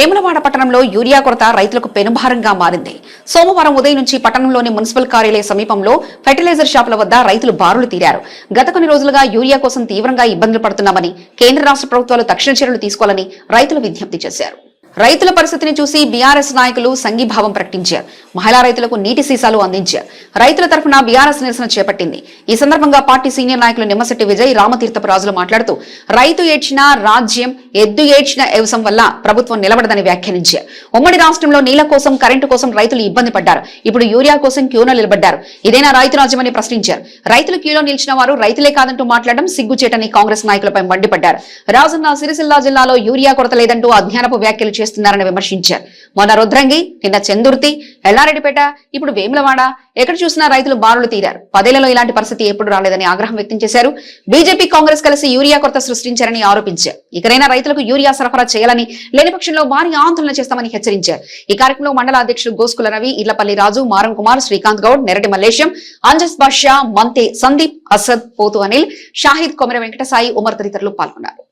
వేములవాడ పట్టణంలో యూరియా కొరత రైతులకు పెనుభారంగా మారింది. సోమవారం ఉదయం నుంచి పట్టణంలోని మున్సిపల్ కార్యాలయ సమీపంలో ఫెర్టిలైజర్ షాపుల వద్ద రైతులు బారులు తీరారు. గత కొన్ని రోజులుగా యూరియా కోసం తీవ్రంగా ఇబ్బందులు పడుతున్నామని కేంద్ర రాష్ట్ర ప్రభుత్వాలు తక్షణ చర్యలు తీసుకోవాలని రైతులు విజ్ఞప్తి చేశారు. రైతుల పరిస్థితిని చూసి బీఆర్ఎస్ నాయకులు సంఘీభావం ప్రకటించారు. మహిళా రైతులకు నీటి సీసాలు అందించారు. రైతుల తరఫున బీఆర్ఎస్ నిరసన చేపట్టింది. ఈ సందర్భంగా పార్టీ సీనియర్ నాయకులు నిమ్మశెట్టి విజయ్ రామతీర్థపు రాజులు మాట్లాడుతూ రైతు ఏడ్చిన రాజ్యం ఎద్దు ఏడ్చిన వ్యవసం వల్ల ప్రభుత్వం నిలబడదని వ్యాఖ్యానించారు. ఉమ్మడి రాష్ట్రంలో నీళ్ళ కోసం కరెంటు కోసం రైతులు ఇబ్బంది పడ్డారు. ఇప్పుడు యూరియా కోసం క్యూలో నిలబడ్డారు. ఇదేనా రైతు రాజ్యమని ప్రశ్నించారు. రైతులు క్యూలో నిలిచిన వారు రైతులే కాదంటూ మాట్లాడడం సిగ్గుచేటని కాంగ్రెస్ నాయకులపై మండిపడ్డారు. రాజన్న సిరిసిల్ల జిల్లాలో యూరియా కొరత లేదంటూ అజ్ఞానపు వ్యాఖ్యలు చేస్తున్నారని విమర్శించారు. మొన్న రుద్రంగి నిన్న చందుర్తి ఎల్లారెడ్డిపేట ఇప్పుడు వేములవాడ ఎక్కడ చూసినా రైతులు బారులు తీరారు. పదేళ్ళలో ఇలాంటి పరిస్థితి ఎప్పుడు రాలేదని ఆగ్రహం వ్యక్తం చేశారు. బీజేపీ కాంగ్రెస్ కలిసి యూరియా కొరత సృష్టించారని ఆరోపించారు. ఇకనైనా రైతులకు యూరియా సరఫరా చేయాలని లేని పక్షంలో భారీ ఆందోళన చేస్తామని హెచ్చరించారు. ఈ కార్యక్రమంలో మండల అధ్యక్షుడు గోస్కుల రవి ఇళ్ళపల్లి రాజు మారం కుమార్ శ్రీకాంత్ గౌడ్ నెరటి మల్లేశం అంజస్ బాషా మంతే సందీప్ అసద్ పోతు అనిల్ షాహిద్ కొమర వెంకటసాయి ఉమర్ తదితరులు పాల్గొన్నారు.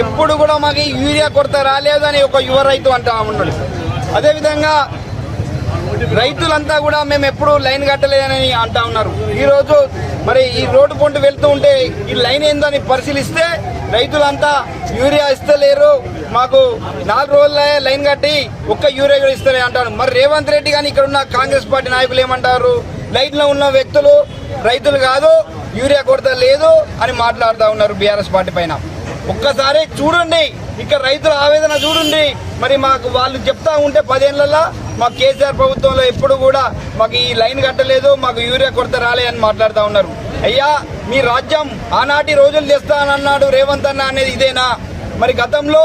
ఎప్పుడు కూడా మాకు యూరియా కొరత రాలేదని ఒక యువ రైతు అంటా ఉన్నాడు. అదేవిధంగా రైతులంతా కూడా మేము ఎప్పుడు లైన్ కట్టలేదని అంటా ఉన్నారు. ఈరోజు మరి ఈ రోడ్డు పొంటు వెళ్తూ ఉంటే ఈ లైన్ ఏందని పరిశీలిస్తే రైతులంతా యూరియా ఇస్తలేరు మాకు నాలుగు రోజులే లైన్ కట్టి ఒక్క యూరియా కూడా ఇస్తలే అంటారు. మరి రేవంత్ రెడ్డి కానీ ఇక్కడ ఉన్న కాంగ్రెస్ పార్టీ నాయకులు ఏమంటారు? లైన్లో ఉన్న వ్యక్తులు రైతులు కాదు యూరియా కొరత లేదు అని మాట్లాడుతూ ఉన్నారు బీఆర్ఎస్ పార్టీ పైన. ఒక్కసారి చూడండి. ఇక్కడ రైతుల ఆవేదన చూడండి. మరి మాకు వాళ్ళు చెప్తా ఉంటే పదేళ్ళలో మాకు కేసీఆర్ ప్రభుత్వంలో ఎప్పుడు కూడా మాకు ఈ లైన్ కట్టలేదు మాకు యూరియా కొరత రాలే అని మాట్లాడుతూ ఉన్నారు. అయ్యా మీ రాజ్యం ఆనాటి రోజులు తెస్తానన్నాడు రేవంత్ అన్న అనేది ఇదేనా? మరి గతంలో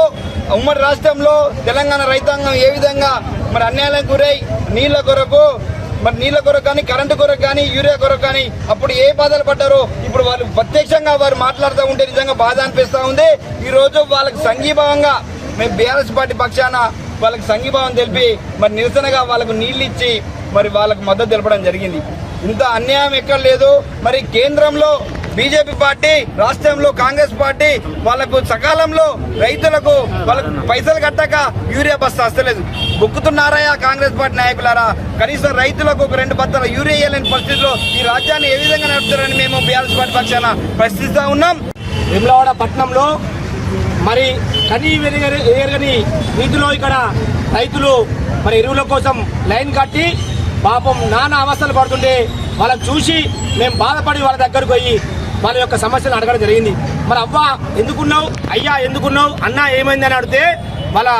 ఉమ్మడి రాష్ట్రంలో తెలంగాణ రైతాంగం ఏ విధంగా మరి అన్యాయాలకు గురై నీళ్ళ కొరకు మరి నీళ్ళ కొరకు కానీ కరెంటు కొరకు కానీ యూరియా కొరకు కానీ అప్పుడు ఏ బాధలు పడ్డారో ఇప్పుడు వాళ్ళు ప్రత్యక్షంగా వారు మాట్లాడుతూ ఉంటే నిజంగా బాధ అనిపిస్తూ ఉంది. ఈ రోజు వాళ్ళకి సంఘీభావంగా మేము బీఆర్ఎస్ పార్టీ పక్షాన వాళ్ళకి సంఘీభావం తెలిపి మరి నిరసనగా వాళ్ళకు నీళ్ళు ఇచ్చి మరి వాళ్ళకు మద్దతు తెలపడం జరిగింది. ఇంత అన్యాయం ఎక్కడ లేదు. మరి కేంద్రంలో బీజేపీ పార్టీ రాష్ట్రంలో కాంగ్రెస్ పార్టీ వాళ్ళకు సకాలంలో రైతులకు వాళ్ళకు పైసలు కట్టక యూరియా బస్తా వస్తలేదు బుక్కుతున్నారయ్యా కాంగ్రెస్ పార్టీ నాయకులారా? కనీసం రైతులకు ఒక రెండు బత్తల యూరియా వేయలేని పరిస్థితిలో ఈ రాజ్యాన్ని ఏ విధంగా నడుపుతారని మేము బీఆర్ఎస్ పార్టీ పక్షాన ప్రశ్నిస్తా ఉన్నాం. విమలవాడ పట్టణంలో మరి కనీ వెరగని ఎరగని నీటిలో ఇక్కడ రైతులు మరి ఎరువుల కోసం లైన్ కట్టి పాపం నానా అవస్థలు పడుతుంటే వాళ్ళని చూసి మేము బాధపడి వాళ్ళ దగ్గరకు పోయి వాళ్ళ యొక్క సమస్యలు అడగడం జరిగింది. మరి అవ్వ ఎందుకున్నావు? అయ్యా ఎందుకున్నావు? అన్న ఏమైందని అడిగితే వాళ్ళ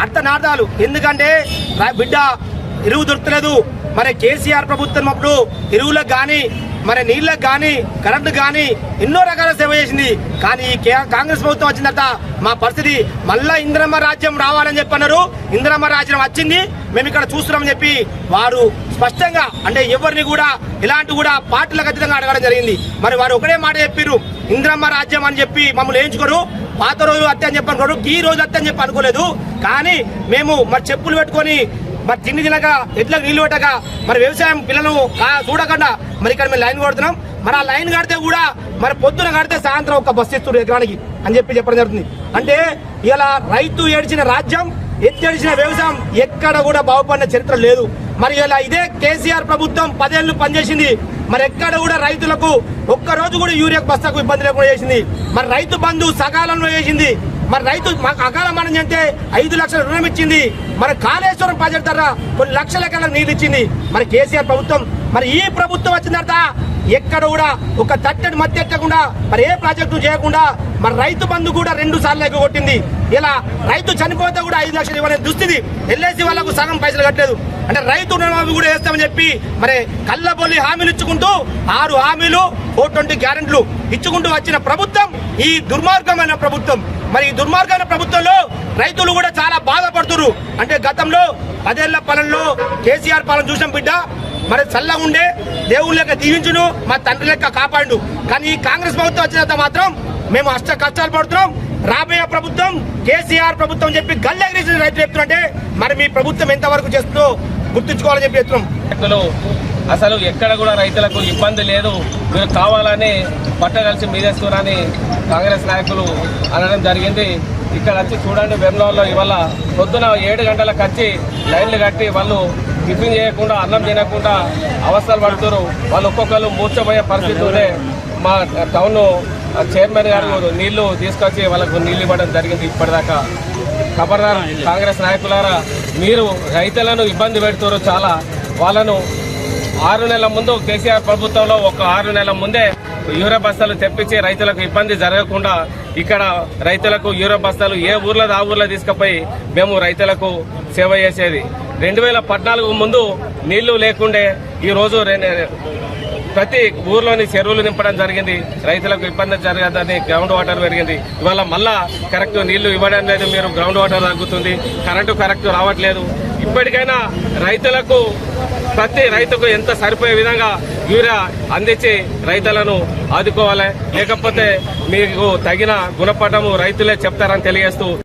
అర్థనార్థాలు ఎందుకంటే బిడ్డ ఎరువు దొరకలేదు. మరి కేసీఆర్ ప్రభుత్వం అప్పుడు ఎరువులకు కానీ మరి నీళ్ళకు కానీ కరెంటు కానీ ఎన్నో రకాల సేవ చేసింది. కానీ ఈ కాంగ్రెస్ ప్రభుత్వం వచ్చిన తర్వాత మా పరిస్థితి మళ్ళా ఇంద్రమ్మ రాజ్యం రావాలని చెప్పన్నారు ఇంద్రమ్మ రాజ్యం వచ్చింది. మేము ఇక్కడ చూస్తున్నామని చెప్పి వారు స్పష్టంగా అంటే ఎవరిని కూడా ఇలాంటి కూడా పార్టీలకు ఖచ్చితంగా అడగడం జరిగింది. మరి వారు ఒకటే మాట చెప్పారు ఇంద్రమ్మ రాజ్యం అని చెప్పి మమ్మల్ని వేయించుకోరు. పాత రోజు అత్తే అని చెప్పి అనుకోరు. ఈ రోజు అత్తే అని చెప్పి అనుకోలేదు. కానీ మేము మరి చెప్పులు పెట్టుకొని మరి తిండి తినక ఎట్లకు నీళ్ళు పెట్టక మరి వ్యవసాయం పిల్లలు చూడకుండా మరి ఇక్కడ మేము లైన్ కొడుతున్నాం. మరి ఆ లైన్ కడితే కూడా మరి పొద్దున కడితే సాయంత్రం ఒక బస్సు ఇస్తున్నారు ఎకరానికి అని చెప్పి చెప్పడం జరుగుతుంది. అంటే ఇలా రైతు ఏడ్చిన రాజ్యం ఎత్తేడిచిన వ్యవసాయం ఎక్కడ కూడా బాగుపడిన చరిత్ర లేదు. మరి ఇలా ఇదే కేసీఆర్ ప్రభుత్వం పదేళ్ళు పనిచేసింది. మరి ఎక్కడ కూడా రైతులకు ఒక్క రోజు కూడా యూరియా బస్తాకు ఇబ్బంది లేకుండా చేసింది. మరి రైతు బంధు సకాలంలో చేసింది. మరి రైతు మాకు అకాల మనం చెందితే ఐదు లక్షల రుణం ఇచ్చింది. మరి కాళేశ్వరం ప్రాజెక్ట్ ధర కొన్ని లక్షల ఎకరాల నీళ్ళు ఇచ్చింది మరి కేసీఆర్ ప్రభుత్వం. మరి ఈ ప్రభుత్వం వచ్చిన తర్వాత ఎక్కడ కూడా ఒక తట్టడి మధ్య ఎట్టకుండా మరి ఏ ప్రాజెక్టు చేయకుండా మరి రైతు బంధు కూడా రెండు సార్లు ఎగ్గొట్టింది. ఇలా రైతు చనిపోతే కూడా ఐదు లక్షలు ఇవ్వలేని దుస్థితి. ఎల్ఐసి వాళ్ళకు సగం పైసలు కట్టలేదు. అంటే రైతు రుణమాఫీ కూడా వేస్తామని చెప్పి మరి కళ్ళబొల్లి హామీలు ఇచ్చుకుంటూ ఆరు హామీలు ఫోర్ ట్వంటీ గ్యారెంట్లు ఇచ్చుకుంటూ వచ్చిన ప్రభుత్వం ఈ దుర్మార్గమైన ప్రభుత్వం. మరి ఈ దుర్మార్గమైన ప్రభుత్వంలో రైతులు కూడా చాలా బాధపడుతున్నారు అంటే గతంలో పదేళ్ళ పాలనలో కేసీఆర్ పాలన చూసిన బిడ్డ. మరి చల్లగా ఉండే దేవుని లెక్క దీవించును మా తండ్రి లెక్క కాపాడు కానీ ఈ కాంగ్రెస్ ప్రభుత్వం వచ్చిన మాత్రం మేము అష్ట కష్టాలు పడుతున్నాం. రాబోయే ప్రభుత్వం కేసీఆర్ ప్రభుత్వం చెప్పి గల్లెగిరిసిన రైతులు చెప్తున్నారంటే మరి మీ ప్రభుత్వం ఎంతవరకు చేస్తుందో గుర్తుంచుకోవాలని చెప్పి చెప్తున్నాం. అసలు ఎక్కడ కూడా రైతులకు ఇబ్బంది లేదు. మీరు కావాలని పట్టగలిసి మీదేస్తున్నారని కాంగ్రెస్ నాయకులు అనడం జరిగింది. ఇక్కడ వచ్చి చూడండి బెంగళూరులో ఇవాళ పొద్దున ఏడు గంటలకు వచ్చి లైన్లు కట్టి వాళ్ళు టిఫిన్ చేయకుండా అన్నం తినకుండా అవస్థలు పడుతున్నారు. వాళ్ళు ఒక్కొక్కరు మూర్చపోయే పరిస్థితి ఉండే మా టౌన్ చైర్మన్ గారు నీళ్ళు తీసుకొచ్చి వాళ్ళకు నీళ్ళు ఇవ్వడం జరిగింది ఇప్పటిదాకా. ఖబర్దార్ కాంగ్రెస్ నాయకులారా మీరు రైతులను ఇబ్బంది పెడుతున్నారు చాలా. వాళ్ళను ఆరు నెలల ముందు కేసీఆర్ ప్రభుత్వంలో ఒక ఆరు నెలల ముందే యూరియా బస్తాలు తెప్పించి రైతులకు ఇబ్బంది జరగకుండా ఇక్కడ రైతులకు యూరియా బస్తాలు ఏ ఊర్లో ఆ ఊర్లో తీసుకుపోయి మేము రైతులకు సేవ చేసేది. రెండు వేల పద్నాలుగు ముందు నీళ్ళు లేకుండే ఈ రోజు ప్రతి ఊర్లోని చెరువులు నింపడం జరిగింది. రైతులకు ఇబ్బంది జరగదని గ్రౌండ్ వాటర్ పెరిగింది. ఇవాళ మళ్ళా కరెక్ట్ నీళ్ళు ఇవ్వడం లేదు. మీరు గ్రౌండ్ వాటర్ తగ్గుతుంది కరెంటు కరెక్ట్ రావట్లేదు. ఇప్పటికైనా రైతులకు ప్రతి రైతుకు ఎంత సరిపోయే విధంగా యూరియా అందించి రైతులను ఆదుకోవాలి. లేకపోతే మీకు తగిన గుణపటము రైతులే చెప్తారని తెలియజేస్తూ